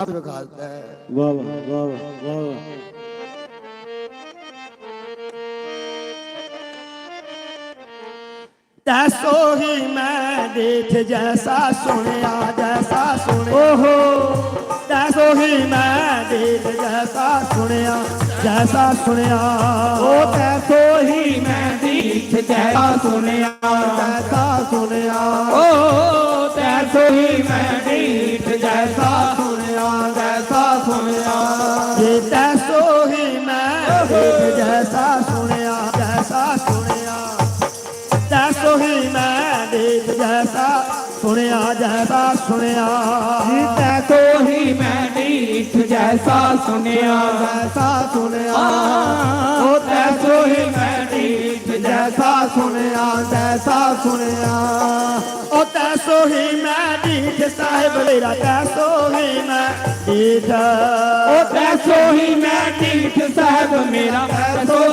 ਆਪ ਵਿਖਾਲਦਾ ਹੈ ਵਾਹ ਵਾਹ ਵਾਹ ਵਾਹ ਵਾਹ ਵਾਹ ਤੈਸੋ ਹੀ ਮੈਂ ਦੇਖ ਜੈਸਾ ਸੁਣਿਆ ਜੈਸਾ ਸੁਣਿਆ ਓਹੋ ਤੈਸੋ ਹੀ ਮੈਂ ਦੇਖ ਜੈਸਾ ਸੁਣਿਆ ਜੈਸਾ ਸੁਣਿਆ ਉਹ ਤੈਸੋ ਹੀ ਮੈਂ ਦੀਠ ਜੈਸਾ ਸੁਣਿਆ ਜੈਸਾ ਸੁਣਿਆ ਉਹ ਤੈਸੋ ਹੀ ਮੈਂ ਦੀਠ ਜੈਸਾ ਜੈਸਾ ਸੁਣਿਆ। ਜੀ ਤੈਸੋ ਹੀ ਮੈਂ ਦੀਠ ਜੈਸਾ ਸੁਣਿਆ। ਜੈਸਾ ਸੁਣਿਆ। ਉਹ ਤੈਸੋ ਹੀ ਮੈਂ ਦੀਠ ਜੈਸਾ ਸੁਣਿਆ ਜੈਸਾ ਸੁਣਿਆ। ਉਹ ਮੈਂ ਦੀਠ ਸਾਹਿਬ ਮੇਰਾ ਤੈਸੋ ਹੀ ਮੈਂ ਦੀਠ ਉਹ ਤੈਸੋ ਹੀ ਮੈਂ ਦੀਠ ਸਾਹਿਬ ਮੇਰਾ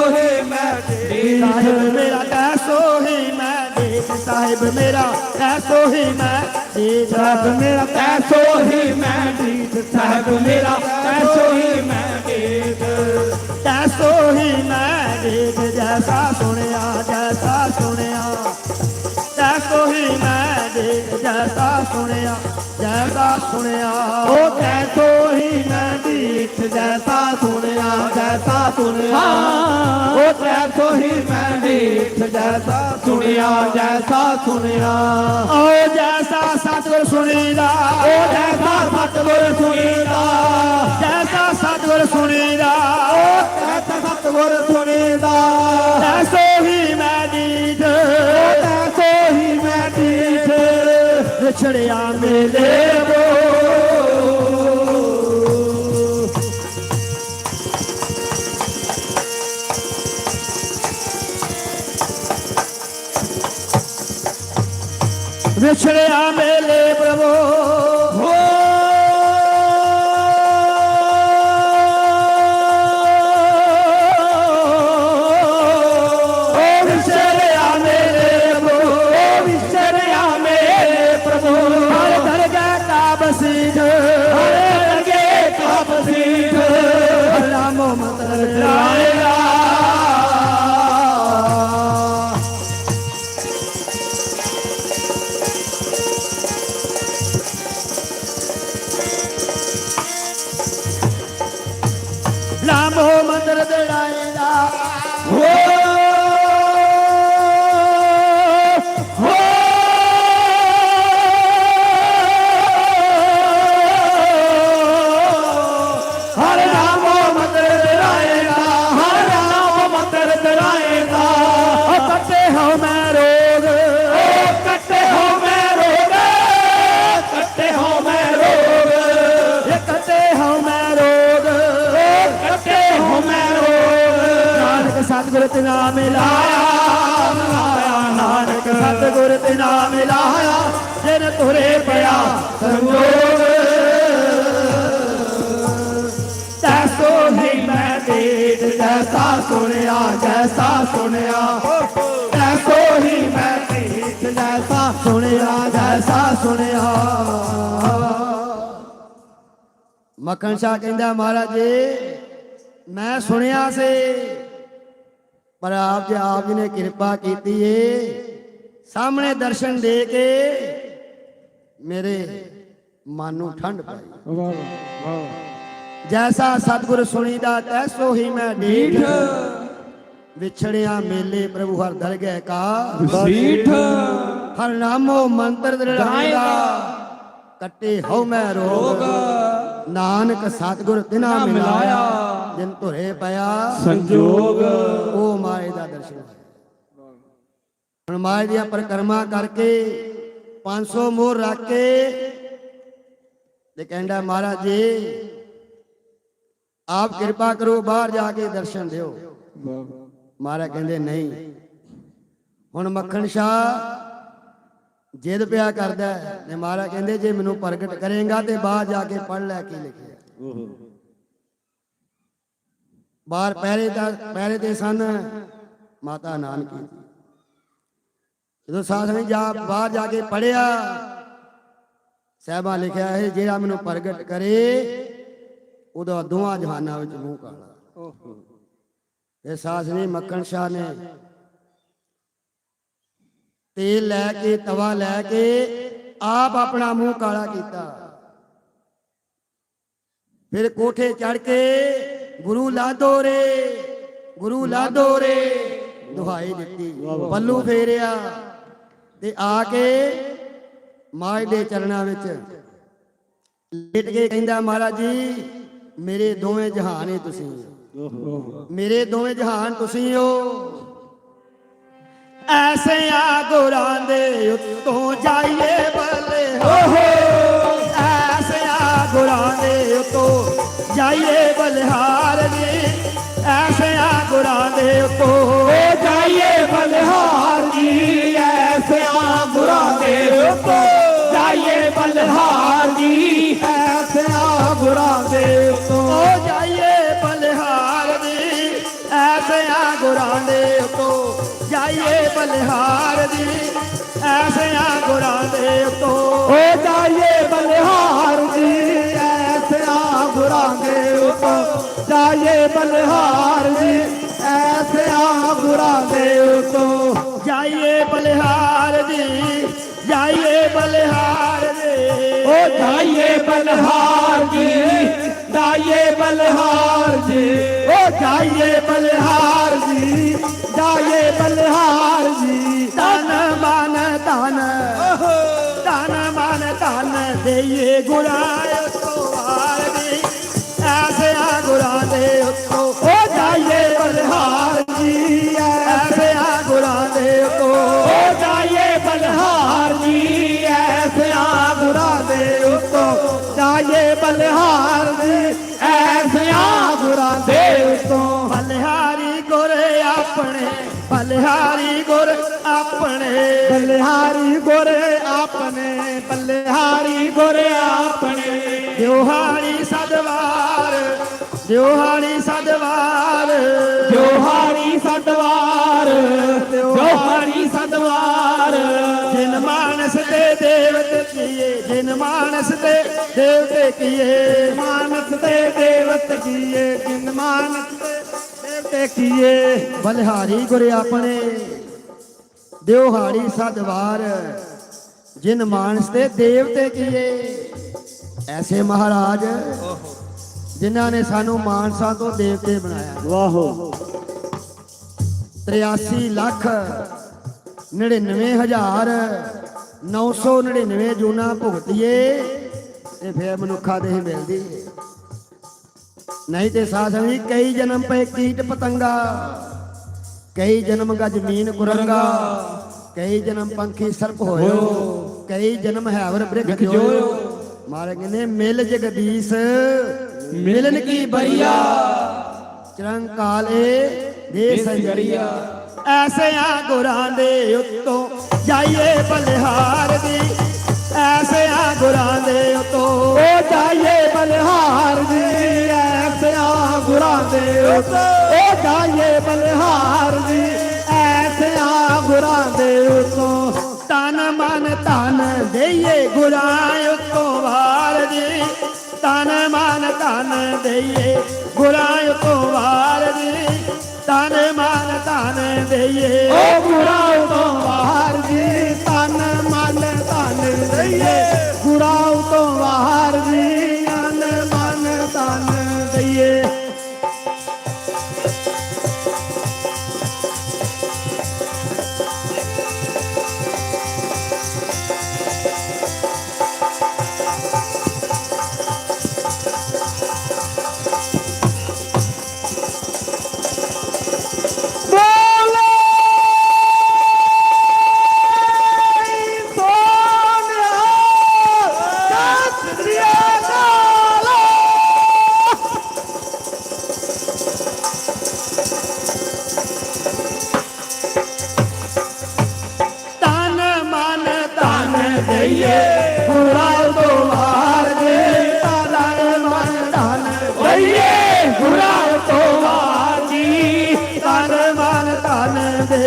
ਹੀ ਮੈਂ ਸਾਹਿਬ ਮੇਰਾ ਤੈਸੋ ਹੀ ਮੈਂ ਦੀਠ ਸਾਹਿਬ ਮੇਰਾ ਤੈਸੋ ਹੀ ਮੈਂ ਦੀਠ ਸਾਹਿਬ ਮੇਰਾ ਤੈਸੋ ਹੀ ਮੈਂ ਦੀਠ ਸਾਹਿਬ ਮੇਰਾ ਤੈਸੋ ਹੀ ਮੈਂ ਦੀਠ ਤੈਸੋ ਹੀ ਮੈਂ ਦੇਖ ਜੈਸਾ ਸੁਣਿਆ ਜੈਸਾ ਸੁਣਿਆ। ਤੈਸੋ ਹੀ ਮੈਂ ਦੇਖ ਜੈਸਾ ਸੁਣਿਆ ਜੈਸਾ ਸੁਣਿਆ। ਉਹ ਤੈਸੋ ਹੀ ਮੈਂ ਦੀਠ ਜੈਸਾ ਸੁਣਿਆ ਜੈਸਾ ਸੁਣਿਆ। ਉਹ ਤੈਸੋ ਹੀ ਮੈਂ ਦੀਠ ਜੈਸਾ ਸੁਣਿਆ ਜੈਸਾ ਸੁਣਿਆ। ਓ ਜੈਸਾ ਸਤਿਗੁਰ ਸੁਣੀਦਾ। ਉਹ ਜੈਸਾ ਸਤਿਗੁਰ ਸੁਣੀਦਾ। ਜੈਸਾ ਸਤਿਗੁਰ ਸੁਣੀਦਾ। ਸਤਿਗੁਰ ਨਾਮ ਮਿਲਾਇਆ ਲਾਇਆ, ਨਾਨਕ ਸਤਿਗੁਰ ਤੇ ਨਾਮ ਮਿਲਾਇਆ ਜਿਨ ਤੁਰੇ ਪਿਆ ਸੰਜੋਗ ਤੈਸੋ ਹੀ ਮੈਂ ਦੇਖ ਜੈਸਾ ਸੁਣਿਆ ਜੈਸਾ ਸੁਣਿਆ। ਤੈਸੋ ਹੀ ਮੈਂ ਦੇਖ ਜੈਸਾ ਸੁਣਿਆ ਜੈਸਾ ਸੁਣਿਆ। ਮੱਖਣ ਸ਼ਾਹ ਕਹਿੰਦਾ, ਮਹਾਰਾਜ ਜੀ, ਮੈਂ ਸੁਣਿਆ ਸੀ। ਪਰ ਆਪ ਜੀ ਆਪ ਜੀ ਨੇ ਕਿਰਪਾ ਕੀਤੀ ਏ। ਸਾਹਮਣੇ ਦਰਸ਼ਨ ਦੇ ਕੇ ਮੇਰੇ ਮਨ ਨੂੰ ਠੰਡ ਪਾਈ। ਵਾਹ ਵਾਹ ਵਾਹ ਜੈਸਾ ਸਤਿਗੁਰ ਸੁਣੀਦਾ ਤੈਸੋ ਹੀ ਮੈਂ ਡੀਠ ਵਿਛੜਿਆ ਮੇਲੇ ਪ੍ਰਭੂ ਹਰ ਦਰਗਹਿ ਕਾ ਸੀਠ ਹਰ ਨਾਮੋ ਮੰਤਰ ਦ੍ਰਿੜਾਏਗਾ ਕੱਟੇ ਹਉ ਮੈਂ ਰੋਗ। ਨਾਨਕ ਸਤਿਗੁਰ ਤਿਨਾ ਮਿਲਾਇਆ। ਜਿਨ ਧੁਰੇ ਪਿਆ। ਸੰਜੋਗ। ਉਹ ਮਾਏ ਦਾ ਦਰਸ਼ਨ। ਹੁਣ ਮਾਏ ਦੀਆਂ ਪਰਿਕਰਮਾ ਕਰਕੇ 500 ਮੋਹਰ ਰੱਖ ਕੇ ਤੇ ਕਹਿੰਦਾ ਮਹਾਰਾਜ ਜੀ ਆਪ ਕਿਰਪਾ ਕਰੋ ਬਾਹਰ ਜਾ ਕੇ ਦਰਸ਼ਨ ਦਿਓ। ਮਹਾਰਾਜ ਕਹਿੰਦੇ ਨਹੀਂ। ਹੁਣ ਮੱਖਣ ਸ਼ਾਹ ਜਿੱਦ ਪਿਆ ਕਰਦਾ ਹੈ ਤੇ ਮਹਾਰਾਜ ਕਹਿੰਦੇ ਜੇ ਮੈਨੂੰ ਪ੍ਰਗਟ ਕਰੇਗਾ ਤੇ ਬਾਹਰ ਜਾ ਕੇ ਪੜ੍ਹ ਲੈ ਕੀ ਲਿਖਿਆ ਓਹੋ। ਬਾਹਰ ਪਹਿਰੇ ਦਾ ਪਹਿਰੇ ਤੇ ਸਨ ਮਾਤਾ ਨਾਨਕੀ ਜਦੋਂ ਸਾਧ ਨੇ ਜਾ ਬਾਹਰ ਜਾ ਕੇ ਪੜਿਆ ਸਾਹਿਬਾ ਲਿਖਿਆ ਹੈ ਜਿਹੜਾ ਮੈਨੂੰ ਪ੍ਰਗਟ ਕਰੇ ਉਹਦਾ ਦੋਹਾਂ ਜਹਾਨਾਂ ਵਿੱਚ ਮੂੰਹ ਕਾਲਾ ਓਹੋ ਇਹ ਸਾਸਨੀ ਮੱਕਣ ਸ਼ਾਹ ਨੇ ਤੇਲ ਲੈ ਕੇ ਤਵਾ ਲੈ ਕੇ ਆਪ ਆਪਣਾ ਮੂੰਹ ਕਾਲਾ ਕੀਤਾ ਫਿਰ ਕੋਠੇ ਚੜ ਕੇ ਗੁਰੂ ਲਾਦੋ ਰੇ ਗੁਰੂ ਲਾਦੋ ਰੇ ਦੁਹਾਈ ਦਿੱਤੀ, ਪੱਲੂ ਫੇਰਿਆ ਤੇ ਆ ਕੇ ਮਾਝ ਦੇ ਚਰਨਾਂ ਵਿੱਚ ਲੇਟ ਕੇ ਕਹਿੰਦਾ, ਮਹਾਰਾਜ ਜੀ, ਮੇਰੇ ਦੋਵੇਂ ਜਹਾਨ ਹੀ ਤੁਸੀਂ ਹੋ। ਮੇਰੇ ਦੋਵੇਂ ਜਹਾਨ ਤੁਸੀਂ ਹੋ। ਐਸੇ ਆ ਗੁਰਾਂ ਦੇ ਉੱਤੋਂ ਜਾਈਏ ਬੱਲੇ। ਹੋ ਐਸੇ ਜਾਈਏ ਬਲਿਹਾਰ ਜੀ ਐਸੇ ਆ ਗੁਰਾਂ ਦੇ ਉੱਤੋਂ ਓ ਜਾਈਏ ਬਲਹਾਰ ਜੀ ਐਸਿਆ ਗੁਰਾਂ ਦੇ ਉੱਤੋਂ ਜਾਈਏ ਬਲਹਾਰ ਜੀ ਐਸਿਆ ਗੁਰਾਂ ਦੇ ਉੱਤੋਂ ਓ ਜਾਈਏ ਬਲਿਹਾਰ ਜੀ ਐਸੇ ਆ ਗੁਰਾਂ ਦੇ ਉੱਤੋਂ ਜਾਈਏ ਬਲਿਹਾਰ ਜੀ ਐਸੇ ਆ ਗੁਰਾਂ ਦੇ ਉੱਤੋਂ ਓ ਜਾਈਏ ਬਲਹਾਰ ਜੀ ਐਸਿਆ ਗੁਰਾਂ ਦੇ ਉੱਤੋਂ ਜਾਈਏ ਬਲਹਾਰ ਜੀ ਐਸਿਆ ਗੁਰਾਂ ਦੇ ਉੱਤੋਂ ਜਾਈਏ ਬਲਿਹਾਰ ਜੀ ਜਾਈਏ ਬਲਿਹਾਰ ਜੀ ਓ ਜਾਈਏ ਬਲਹਾਰ ਜੀ ਜਾਈਏ ਬਲਹਾਰ ਜੀ ਓ ਜਾਈਏ ਬਲਹਾਰ ਜੀ ਜਾਈਏ ਬਲਹਾਰ ਜੀ ਤਨ ਮਨ ਧਨ ਤਨ ਮਨ ਧਨ ਦੇਈਏ ਗੁਰਾਂ ਬਲਿਹਾਰੀ ਗੁਰ ਆਪਣੇ। ਬਲਿਹਾਰੀ ਗੁਰ ਆਪਣੇ ਬਲਿਹਾਰੀ ਗੁਰ ਆਪਣੇ। ਦਿਉਹਾਰੀ ਸਦਵਾਰ ਦਿਉਹਾਰੀ ਸਦਵਾਰ। ਜੋਹਾਰੀ ਸਦਵਾਰ ਜੋਹਾਰੀ ਸਦਵਾਰ। ਜਿਨ ਮਾਨਸ ਤੇ ਦੇਵਤ ਕੀਏ ਜਿਨ ਮਾਨਸ ਤੇ ਦੇਵਤੇ ਕੀਏ। ਮਾਨਸ ਤੇ ਦੇਵਤ ਕੀਏ ਜਿਨ ਮਾਨਸ ਤੇ ਕੀਏ ਬਲਿਹਾਰੀ ਗੁਰ ਆਪਣੇ। ਦਿਉਹਾਰੀ ਸਦਵਾਰ ਜਿਨ ਮਾਨਸ ਤੇ ਦੇਵਤੇ ਕੀਏ। ਐਸੇ ਮਹਾਰਾਜ ਜਿਨ੍ਹਾਂ ਨੇ ਸਾਨੂੰ ਮਾਨਸਾਂ ਤੋਂ ਦੇਵਤੇ ਬਣਾਇਆ। ਵਾਹੋ। 83 ਲੱਖ 99 ਹਜ਼ਾਰ 999 ਜੂਨਾ ਭੁਗਤੀਏ ਤੇ ਫਿਰ ਮਨੁੱਖਾ ਦੇਹ ਮਿਲਦੀ। ਨਹੀਂ ਤੇ ਸਾਸਵੀ ਕਈ ਜਨਮ ਪਏ ਕੀਟ ਪਤੰਗਾ। ਕਈ ਜਨਮ ਗਾ ਜ਼ਮੀਨ ਕੁਰੰਗਾ। ਕਈ ਜਨਮ ਪੰਖੀ ਸਰਪ ਹੋਇਓ। ਕਈ ਜਨਮ ਹੈਵਰ ਬ੍ਰਿਖ ਜੋਇਓ। ਮਾਰੇ ਕਹਿੰਦੇ ਮਿਲ ਜਗਦੀਸ਼ ਮਿਲਨ ਕੀ ਬਰੀਆ। ਚਰੰਕਾਲੇ ਦੇ ਸੰਗੜੀਆ ਐਸੇ ਆ ਗੁਰਾਂ ਦੇ ਉੱਤੋਂ ਜਾਈਏ ਬਲਿਹਾਰ ਦੀ। ਐਸੇ ਆ ਗੁਰਾਂ ਦੇ ਉੱਤੋਂ ਓ ਜਾਈਏ ਬਲਹਾਰ ਐਸਿਆ ਗੁਰਾਂ ਦੇ ਉੱਤੋਂ ਓ ਜਾਈਏ ਬਲਹਾਰ ਜੀ ਐਸਿਆ ਗੁਰਾਂ ਦੇ ਉੱਤੋਂ ਤਨ ਮਨ ਧਨ ਦੇਈਏ ਗੁਰਾਂ ਉੱਤੋਂ ਵਾਰ ਦੀ ਤਨ ਮਨ ਧਨ ਦੇਈਏ ਗੁਰਾਂ ਉੱਤੋਂ ਵਾਰ ਦੀ ਤਨ ਮਨ ਧਨ ਦੇਈਏ ਓ ਗੁਰਾਂ ਤੋਂ ਬਾਹਰ ਜੀ। ਤਨ ਮਨ ਧਨ ਦਈਏ ਗੁਰਾਂ ਤੋਂ ਬਾਹਰ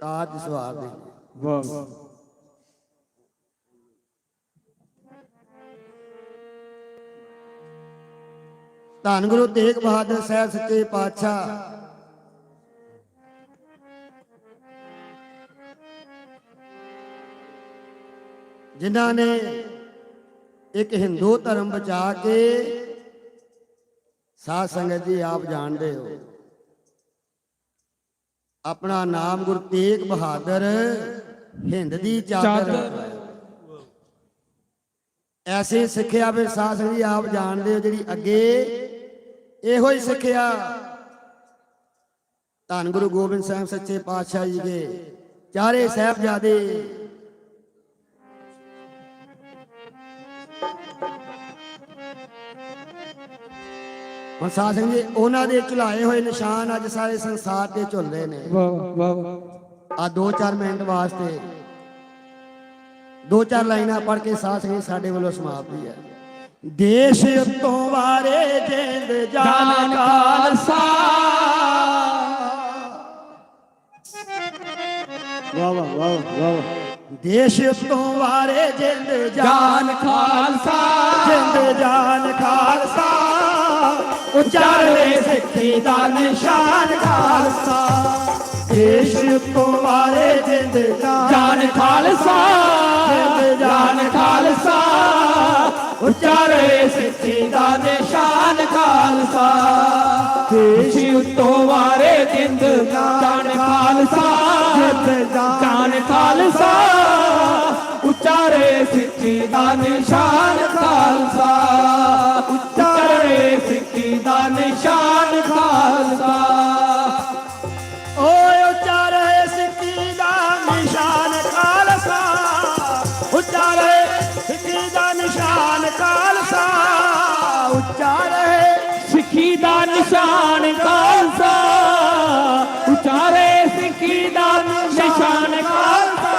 ਕਾਜ ਸਵਾਰਦੇ ਵਾਹ ਵਾਹ। ਧੰਨ ਗੁਰੂ ਤੇਗ ਬਹਾਦਰ ਸਾਹਿਬ ਸੱਚੇ ਪਾਤਸ਼ਾਹ। ਜਿਨ੍ਹਾਂ ਨੇ ਇੱਕ ਹਿੰਦੂ ਧਰਮ ਬਚਾ ਕੇ ਸਾਧ ਸੰਗਤ ਜੀ ਆਪ ਜਾਣਦੇ ਹੋ। ਆਪਣਾ ਨਾਮ ਗੁਰੂ ਤੇਗ ਬਹਾਦਰ ਹਿੰਦ ਦੀ ਚਾਦਰ। ਐਸੀ ਸਿੱਖਿਆ ਫਿਰ ਸਾਧ ਜੀ ਆਪ ਜਾਣਦੇ ਹੋ ਜਿਹੜੀ ਅੱਗੇ ਇਹੋ ਹੀ ਸਿੱਖਿਆ। ਧੰਨ ਗੁਰੂ ਗੋਬਿੰਦ ਸਾਹਿਬ ਸੱਚੇ ਪਾਤਸ਼ਾਹ ਜੀ ਦੇ ਚਾਰੇ ਸਾਹਿਬਜ਼ਾਦੇ। ਹੁਣ ਸਾਧ ਸੰਗਤ ਜੀ ਉਹਨਾਂ ਦੇ ਝੁਲਾਏ ਹੋਏ ਨਿਸ਼ਾਨ ਅੱਜ ਸਾਰੇ ਸੰਸਾਰ ਤੇ ਝੁੱਲ ਰਹੇ ਨੇ। ਵਾਹ ਵਾਹ। ਆ 2-4 ਮਿੰਟ ਵਾਸਤੇ ਦੋ ਚਾਰ ਲਾਈਨਾਂ ਪੜ੍ਹ ਕੇ ਸਾਥ ਸੰਗਤ ਸਾਡੇ ਵੱਲੋਂ ਸਮਾਪਤੀ ਹੈ। ਦੇਸ਼ ਉਤੋਂ ਵਾਰੇ ਜਿੰਦ ਜਾਨ ਖਾਲਸਾ। ਵਾਹ ਵਾਹ ਵਾਹ ਵਾਹ। ਦੇਸ਼ ਉਤੋਂ ਵਾਰੇ ਜਿੰਦ ਜਾਨ ਖਾਲਸਾ। ਜਿੰਦ ਜਾਨ ਖਾਲਸਾ। ਉਚਾਰੇ ਸਿੱਖੀ ਦਾ ਨਿਸ਼ਾਨ ਖਾਲਸਾ। ਦੇਸ਼ ਉਤੋਂ ਵਾਰੇ ਜਿੰਦ ਜਾਨ ਖਾਲਸਾ ਜਾਨ ਖਾਲਸਾ। ਉਚਾਰੇ ਸਿੱਖੀ ਦਾ ਨਿਸ਼ਾਨ ਖਾਲਸਾ। ਦੇਸ਼ ਉਤੋਂ ਵਾਰੇ ਜਿੰਦ ਜਾਨ ਖਾਲਸਾ। ਜਾਨ ਖਾਲਸਾ। ਉਚਾਰੇ ਸਿੱਖੀ ਦਾ ਨਿਸ਼ਾਨ ਖਾਲਸਾ। ਉਚਾਰੇ ਦਾ ਨਿਸ਼ਾਨ ਖਾਲਸਾ। ਓਏ ਉਚਾਰੇ ਸਿੱਖੀ ਦਾ ਨਿਸ਼ਾਨ ਖਾਲਸਾ। ਉਚਾਰੇ ਸਿੱਖੀ ਦਾ ਨਿਸ਼ਾਨ ਖਾਲਸਾ। ਉਚਾਰੇ ਸਿੱਖੀ ਦਾ ਨਿਸ਼ਾਨ ਖਾਲਸਾ। ਉਚਾਰੇ ਸਿੱਖੀ ਦਾ ਨਿਸ਼ਾਨ ਖਾਲਸਾ।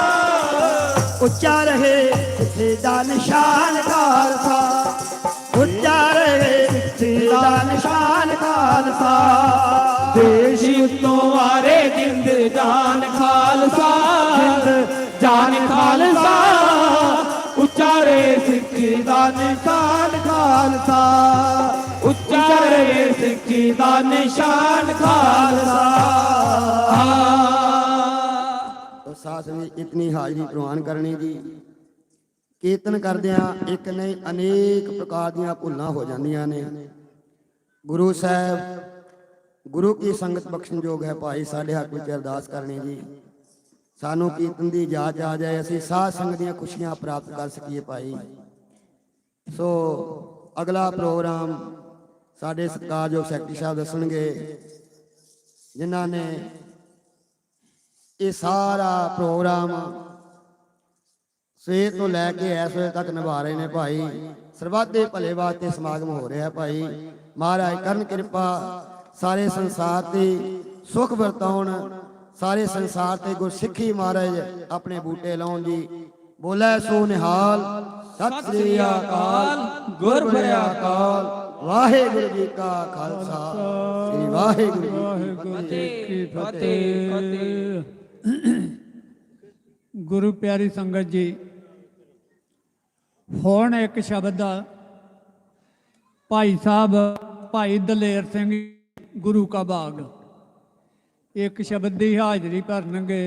ਉੱਚਾ ਰਹੇ ਸਿੱਖੀ ਦਾ ਨਿਸ਼ਾਨ ਖਾਲਸਾ। ਖਾਲਸਾ। ਦੇਸ਼ ਉਤੋਂ ਆਰੇ ਜਿੰਦ ਜਾਨ ਖਾਲਸਾ। ਜਾਨ ਖਾਲਸਾ। ਉਚਾਰੇ ਸਿੱਖੀ ਦਾ ਨਿਸ਼ਾਨ ਖਾਲਸਾ। ਉਚਾਰੇ ਸਿੱਖੀ ਦਾ ਨਿਸ਼ਾਨ ਖਾਲਸਾ। ਸਾਸ ਇਤਨੀ ਹਾਜ਼ਰੀ ਪ੍ਰਵਾਨ ਕਰਨੀ ਜੀ। ਕੀਰਤਨ ਕਰਦਿਆਂ ਇੱਕ ਨਹੀਂ ਅਨੇਕ ਪ੍ਰਕਾਰ ਦੀਆਂ ਭੁੱਲਾਂ ਹੋ ਜਾਂਦੀਆਂ ਨੇ। ਗੁਰੂ ਸਾਹਿਬ, ਗੁਰੂ ਕੀ ਸੰਗਤ ਬਖਸ਼ਣ ਯੋਗ ਹੈ ਭਾਈ ਸਾਡੇ ਹੱਥ ਵਿੱਚ ਅਰਦਾਸ ਕਰਨੀ ਜੀ। ਸਾਨੂੰ ਕੀਰਤਨ ਦੀ ਇਜਾਜ਼ਤ ਆ ਜਾਏ, ਅਸੀਂ ਸਾਧ ਸੰਗਤ ਦੀਆਂ ਖੁਸ਼ੀਆਂ ਪ੍ਰਾਪਤ ਕਰ ਸਕੀਏ ਭਾਈ। ਸੋ ਅਗਲਾ ਪ੍ਰੋਗਰਾਮ ਸਾਡੇ ਸਤਿਕਾਰਯੋਗ ਸੈਕਟਰੀ ਸਾਹਿਬ ਦੱਸਣਗੇ, ਜਿਨ੍ਹਾਂ ਨੇ ਇਹ ਸਾਰਾ ਪ੍ਰੋਗਰਾਮ ਸਵੇਰ ਤੋਂ ਲੈ ਕੇ ਇਸ ਵੇਲੇ ਤੱਕ ਨਿਭਾ ਰਹੇ ਨੇ ਭਾਈ। ਸਰਬੱਤ ਦੇ ਭਲੇ ਵਾਸਤੇ ਸਮਾਗਮ ਹੋ ਰਿਹਾ ਭਾਈ। ਮਹਾਰਾਜ ਕਰਨ ਕਿਰਪਾ ਸਾਰੇ ਸੰਸਾਰ ਤੇ ਸੁਖ ਵਰਤਾਉਣ, ਸਾਰੇ ਸੰਸਾਰ ਤੇ ਗੁਰਸਿੱਖੀ ਮਹਾਰਾਜ ਆਪਣੇ ਬੂਟੇ ਲਾਉਣ ਜੀ। ਬੋਲੇ ਸੋ ਨਿਹਾਲ, ਸਤਿ ਸ੍ਰੀ ਅਕਾਲ, ਗੁਰ ਅਕਾਲ, ਵਾਹਿਗੁਰੂ ਜੀ ਕਾ ਖਾਲਸਾ, ਸ੍ਰੀ ਵਾਹਿਗੁਰੂ ਜੀ ਕੀ ਫਤਿਹ। ਗੁਰੂ ਪਿਆਰੀ ਸੰਗਤ ਜੀ, ਹੁਣ ਇੱਕ ਸ਼ਬਦ ਦਾ ਭਾਈ ਸਾਹਿਬ ਭਾਈ ਦਲੇਰ ਸਿੰਘ ਗੁਰੂ ਕਾ ਬਾਗ। ਇੱਕ ਸ਼ਬਦ ਦੀ ਹਾਜ਼ਰੀ ਭਰਨਗੇ।